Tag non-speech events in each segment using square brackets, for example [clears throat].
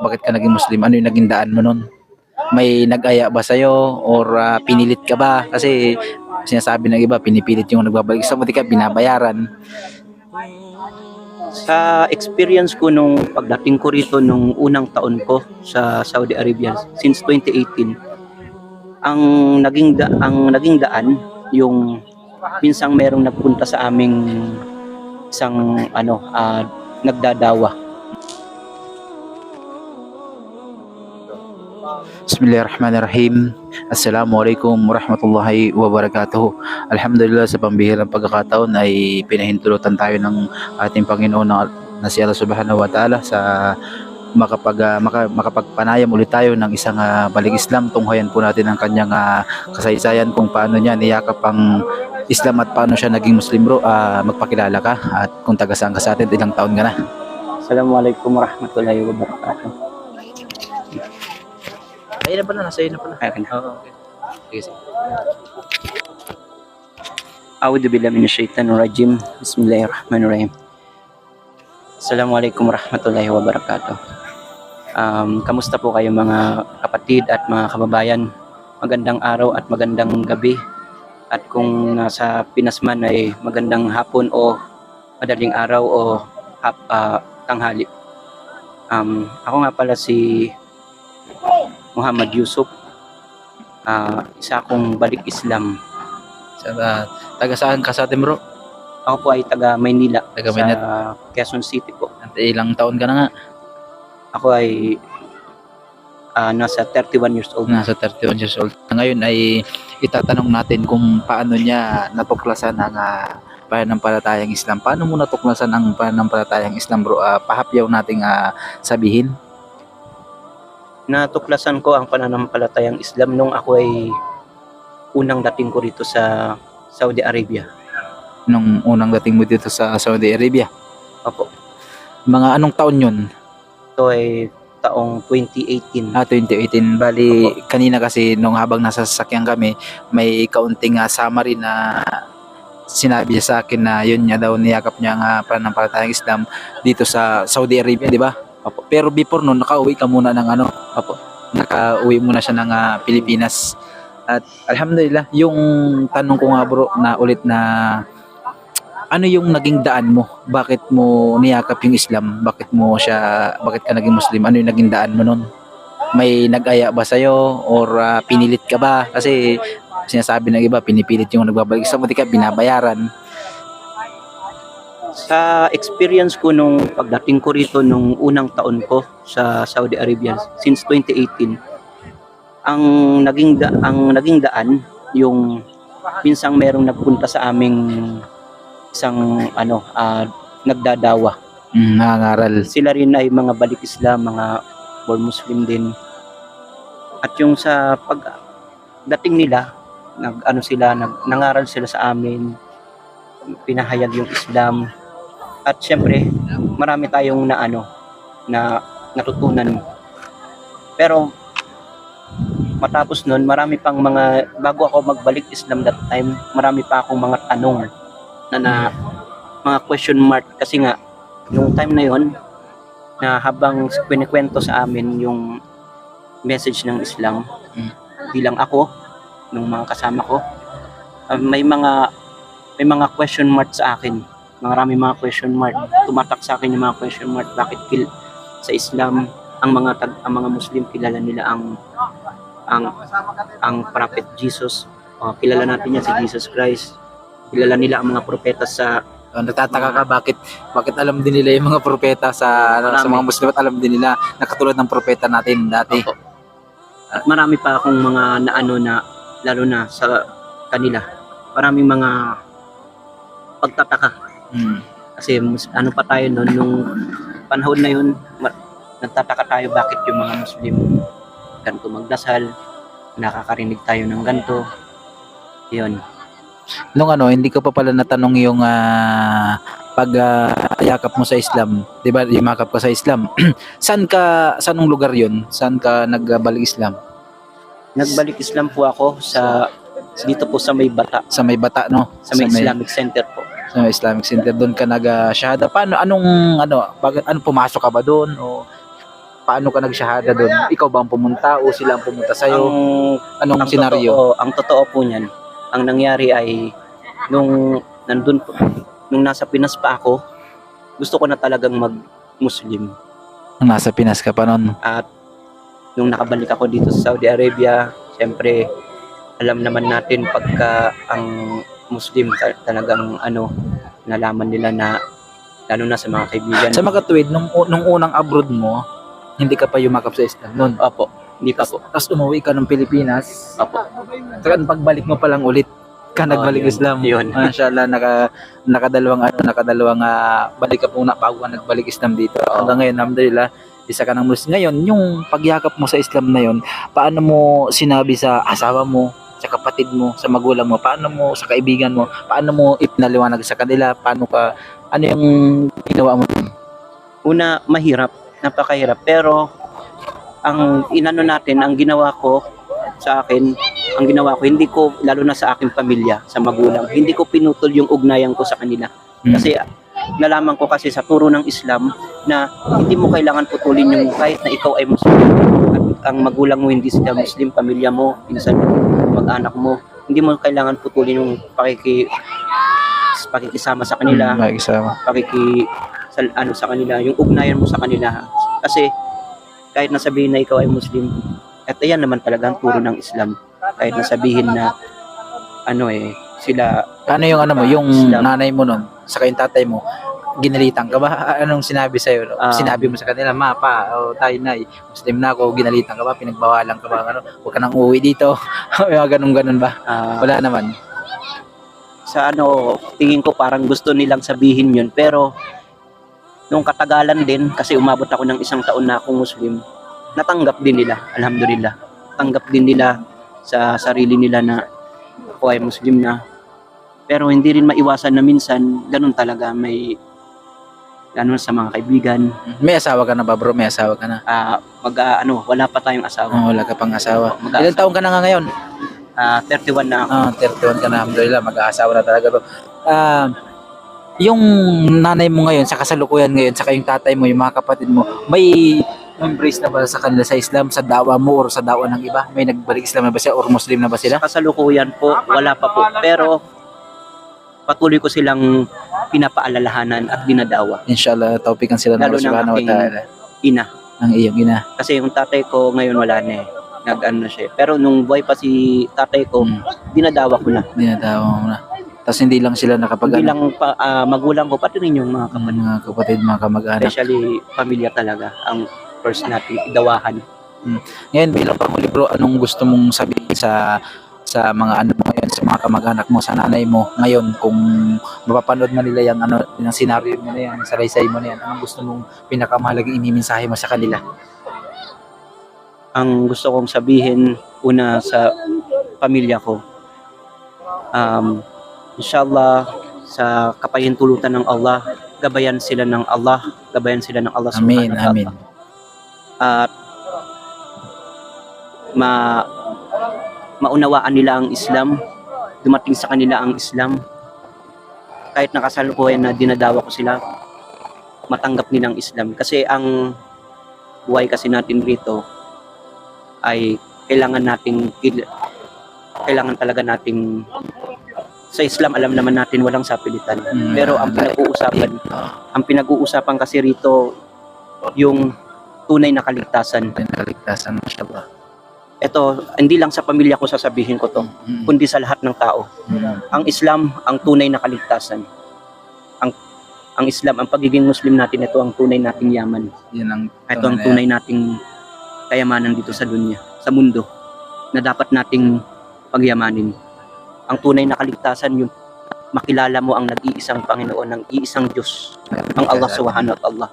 bakit ka naging Muslim? Ano yung naging daan mo nun? May nag-aya ba sa'yo or ah, pinilit ka ba? Kasi sinasabi ng iba, pinipilit yung nagbabalik sa buti ka, binabayaran. Sa experience ko nung pagdating ko rito nung unang taon ko sa Saudi Arabia since 2018, ang naging da- ang naging daan yung minsang merong nagpunta sa aming isang ano ah, nagdadawa. Bismillahirrahmanirrahim. Assalamualaikum warahmatullahi wabarakatuh. Alhamdulillah sa pambihirang pagkakataon ay pinahintulutan tayo ng ating Panginoon na, na si Allah Subhanahu wa Ta'ala sa makapag ah, maka, makapagpanayam ulit tayo ng isang ah, balik Islam tunghayan po natin ang kanyang ah, kasaysayan kung paano niya niyakap ang Islam at paano siya naging Muslim bro Ah, magpakilala ka at kung taga saan ka sa atin ilang taon ka na Assalamualaikum warahmatullahi wabarakatuh. Ayun na pala nasa iyo na pala Ayan. oo okay sige sige A'udhu billahi minasyaitanir rajim. Bismillahirrahmanirrahim. Assalamualaikum warahmatullahi wabarakatuh. Um, kamusta po kayo mga kapatid at mga kababayan? Magandang araw at magandang gabi. At kung nasa Pinas man ay magandang hapon o madaling araw o hap, ah, tanghali. Um, ako nga pala si Muhammad Yusuf. Ah, isa akong balik Islam Sa, ah, taga saan ka sa atin bro Ako po ay taga Maynila. Taga sa Maynila. Quezon City po. At ilang taon ka na nga? Ako ay ah, nasa 31 years old. Nasa 31 years old. Ngayon ay itatanong natin kung paano niya natuklasan ang uh, pananampalatayang Islam. Paano mo natuklasan ang pananampalatayang Islam bro? Ah, pahapyaw nating ah, sabihin. Natuklasan ko ang pananampalatayang Islam nung ako ay unang dating ko rito sa Saudi Arabia. Nung unang dating mo dito sa Saudi Arabia. Opo. Mga anong taon yun? Ito ay taong 2018. Ah, 2018. Bali, kanina kasi nung habang nasa sasakyan kami, may kaunting ah, summary na sinabi niya sa akin na yun niya daw niyakap niya ang ah, pananampalatayang Islam dito sa Saudi Arabia, di ba? Opo. Pero before nun, nakauwi ka muna ng ano, Opo. nakauwi muna siya ng ah, Pilipinas. At alhamdulillah, yung tanong ko nga bro na ulit na ano yung naging daan mo? Bakit mo niyakap yung Islam? Bakit mo siya, bakit ka naging Muslim? Ano yung naging daan mo nun? May nag-aya ba sa'yo? Or ah, pinilit ka ba? Kasi sinasabi ng iba, pinipilit yung nagbabalik sa buti ka, binabayaran. Sa experience ko nung pagdating ko rito nung unang taon ko sa Saudi Arabia since 2018, ang naging da- ang naging daan yung minsang merong nagpunta sa aming isang ano ah, nagdadawa. Mm, nangangaral. Sila rin ay mga balik Islam, mga more Muslim din. At yung sa pag dating nila, nag ano sila, nag, nangaral sila sa amin, pinahayag yung Islam. At syempre, marami tayong na ano, na natutunan. Pero matapos nun, marami pang mga, bago ako magbalik Islam that time, marami pa akong mga tanong na, na mga question mark kasi nga yung time na yon na habang kwento sa amin yung message ng Islam Mm. bilang ako nung mga kasama ko ah, may mga may mga question mark sa akin marami mga question mark tumatak sa akin yung mga question mark bakit kil sa Islam ang mga tag, ang mga Muslim kilala nila ang ang ang prophet Jesus o kilala natin yan si Jesus Christ kilala nila ang mga propeta sa So, nagtataka ka bakit bakit alam din nila yung mga propeta sa ano, sa mga Muslim at alam din nila na katulad ng propeta natin dati. Opo. At marami pa akong mga naano na lalo na sa kanila. Maraming mga pagtataka Mm. kasi ano pa tayo noon nung panahon na yun nagtataka tayo bakit yung mga Muslim ganito magdasal nakakarinig tayo ng ganito yun Nung ano, hindi ko pa pala natanong yung ah, pag ah, yakap mo sa Islam, 'di ba? Yumakap ka sa Islam. [clears throat] saan ka saan ang lugar 'yon? Saan ka nagbalik Islam? nagbalik Islam po ako sa dito po sa may bata Sa may bata, no? sa may Islamic Center po sa may Islamic Center doon ka nag-shahada. Paano anong ano, pag ano pumasok ka ba doon o paano ka nagshahada doon? Ikaw ba ang pumunta o sila ang pumunta sa'yo? Ang, Anong ang senaryo? Totoo, ang totoo po niyan, ang nangyari ay nung nandun po, nung nasa Pinas pa ako, gusto ko na talagang mag-Muslim. Nung nasa Pinas ka pa noon. At nung nakabalik ako dito sa Saudi Arabia, siyempre alam naman natin pagka ang Muslim ta- talagang ano, nalaman nila na lalo na sa mga kaibigan. Sa mga tuwid, nung, nung unang abroad mo, hindi ka pa yumakap sa Islam noon. Opo, hindi pa po. Tapos umuwi ka ng Pilipinas. Opo. Saka pagbalik mo pa lang ulit ka nagbalik yun. Islam. Yun. [laughs] Mashallah, naka, nakadalawang ano, nakadalawang ah, balik ka po na bago ka nagbalik Islam dito. Oo. Hanggang ngayon, alhamdulillah, isa ka ng Muslim. Ngayon, yung pagyakap mo sa Islam na yun, paano mo sinabi sa asawa mo, sa kapatid mo, sa magulang mo, paano mo, sa kaibigan mo, paano mo ipinaliwanag sa kanila, paano ka, ano yung ginawa mo? Una, mahirap, napakahirap. Pero, ang inano natin, ang ginawa ko sa akin, ang ginawa ko, hindi ko, lalo na sa aking pamilya, sa magulang, hindi ko pinutol yung ugnayan ko sa kanila. Hmm. Kasi nalaman ko kasi sa turo ng Islam na hindi mo kailangan putulin yung kahit na ikaw ay Muslim ang magulang mo hindi sila Muslim, pamilya mo, pinsan mo, mag-anak mo, hindi mo kailangan putulin yung pakiki pakikisama sa kanila, Hmm, makikisama. pakiki sa, ano sa kanila, yung ugnayan mo sa kanila. Kasi kahit na sabihin na ikaw ay Muslim, at ayan naman talaga ang turo ng Islam. Kahit na sabihin na ano eh, sila Ano yung ano mo, yung Islam. nanay mo nun, saka yung tatay mo, ginalitan ka ba? Anong sinabi sa'yo? Ah. sinabi mo sa kanila, ma, pa, o tayo na, Muslim na ako, ginalitan ka ba? Pinagbawalan ka ba? Ano, huwag ka nang uuwi dito. [laughs] Mga ganun-ganun ba? ah, Wala naman. sa ano, tingin ko parang gusto nilang sabihin yun. Pero, nung katagalan din, kasi umabot ako ng isang taon na akong Muslim, natanggap din nila, alhamdulillah. Tanggap din nila sa sarili nila na ako ay Muslim na. Pero hindi rin maiwasan na minsan, ganun talaga, may ganun sa mga kaibigan, May asawa ka na ba, bro? May asawa ka na. ah, mag, ah, ano, wala pa tayong asawa. Oh, wala ka pang asawa. Mag- Ilan taong ka na nga ngayon? ah, 31 na ako. Ah, 31 ka na, alhamdulillah, mag-aasawa na talaga to. Ah, yung nanay mo ngayon, sa kasalukuyan ngayon, saka yung tatay mo, yung mga kapatid mo, may embrace na ba sa kanila sa Islam, sa dawa mo or sa dawa ng iba? May nagbalik Islam na ba sila or Muslim na ba sila? Sa kasalukuyan po, wala pa po. Pero patuloy ko silang pinapaalalahanan at dinadawa. Inshallah, taupikan sila ng subhanahu wa ta'ala. Ina. Ang iyong ina. Kasi yung tatay ko ngayon wala na eh. Nag-ano na siya. eh. Pero nung buhay pa si tatay ko, Hmm. dinadawa ko na. Dinadawa mo na. Tapos hindi lang sila nakapag Hindi lang pa, ah, magulang ko, pati rin yung mga kapatid. mga kapatid, mga kamag-anak. Especially pamilya talaga ang first natin idawahan. Ngayon, bilang panghuli bro, anong gusto mong sabihin sa sa mga ano ngayon, sa mga kamag-anak mo, sa nanay mo ngayon kung mapapanood man nila yung ano, yung scenario mo na yan, sa salaysay mo na yan, anong gusto mong pinakamahalagang imimensahe mo sa kanila? Ang gusto kong sabihin una sa pamilya ko, um, inshallah sa kapahintulutan ng Allah, gabayan sila ng Allah, gabayan sila ng Allah ta'ala. amin. At ma maunawaan nila ang Islam, dumating sa kanila ang Islam. Kahit nakasalukuyan na dinadawa ko sila, matanggap nilang Islam. Kasi ang buhay kasi natin rito ay kailangan nating kailangan talaga nating sa Islam alam naman natin walang sapilitan. Mm, Pero ang pinag-uusapan ang pinag-uusapan kasi rito yung tunay na kaligtasan. kaligtasan, mashallah. Ito, hindi lang sa pamilya ko sasabihin ko to, Mm, kundi sa lahat ng tao. mm, Ang Islam, ang tunay na kaligtasan. Ang ang Islam, ang pagiging Muslim natin, ito ang tunay nating yaman. Yan ang Ito ang tunay nating kayamanan dito sa dunya, sa mundo, na dapat nating pagyamanin. Ang tunay na kaligtasan, yung makilala mo ang nag-iisang Panginoon, ng iisang Diyos, ang Allah subhanahu wa ta'ala.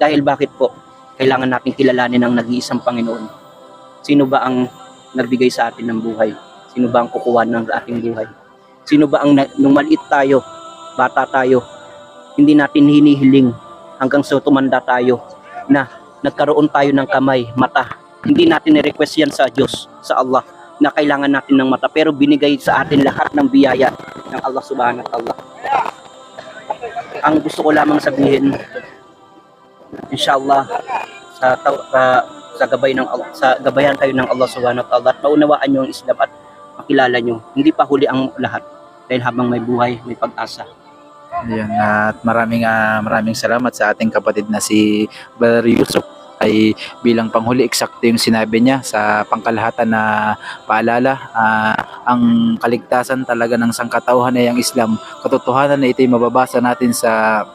Dahil bakit po, kailangan nating kilalanin ang nag-iisang Panginoon. Sino ba ang nagbigay sa atin ng buhay? Sino ba ang kukuha ng ating buhay? Sino ba ang, nung maliit tayo, bata tayo, hindi natin hinihiling hanggang sa tumanda tayo na nagkaroon tayo ng kamay, mata. Hindi natin ni-request yan sa Diyos, sa Allah, na kailangan natin ng mata. Pero binigay sa atin lahat ng biyaya ng Allah subhanahu wa ta'ala. Ang gusto ko lamang sabihin, inshallah, sa taw- sa, gabay ng sa gabayan kayo ng Allah Subhanahu wa Ta'ala at maunawaan niyo ang Islam at makilala niyo. Hindi pa huli ang lahat dahil habang may buhay, may pag-asa. Ayan, at maraming ah, maraming salamat sa ating kapatid na si Brother Yusuf ay bilang panghuli eksakto yung sinabi niya sa pangkalahatan na paalala ah, ang kaligtasan talaga ng sangkatauhan ay ang Islam katotohanan na ito'y mababasa natin sa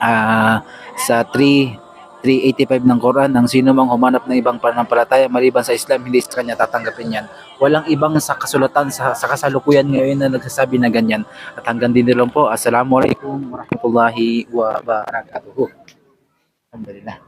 ah, sa 3 385 ng Quran ang sino mang humanap ng ibang pananampalataya maliban sa Islam hindi sa kanya tatanggapin yan. Walang ibang sa kasulatan sa, sa kasalukuyan ngayon na nagsasabi na ganyan. At hanggang din lang po assalamualaikum warahmatullahi wabarakatuh. Alhamdulillah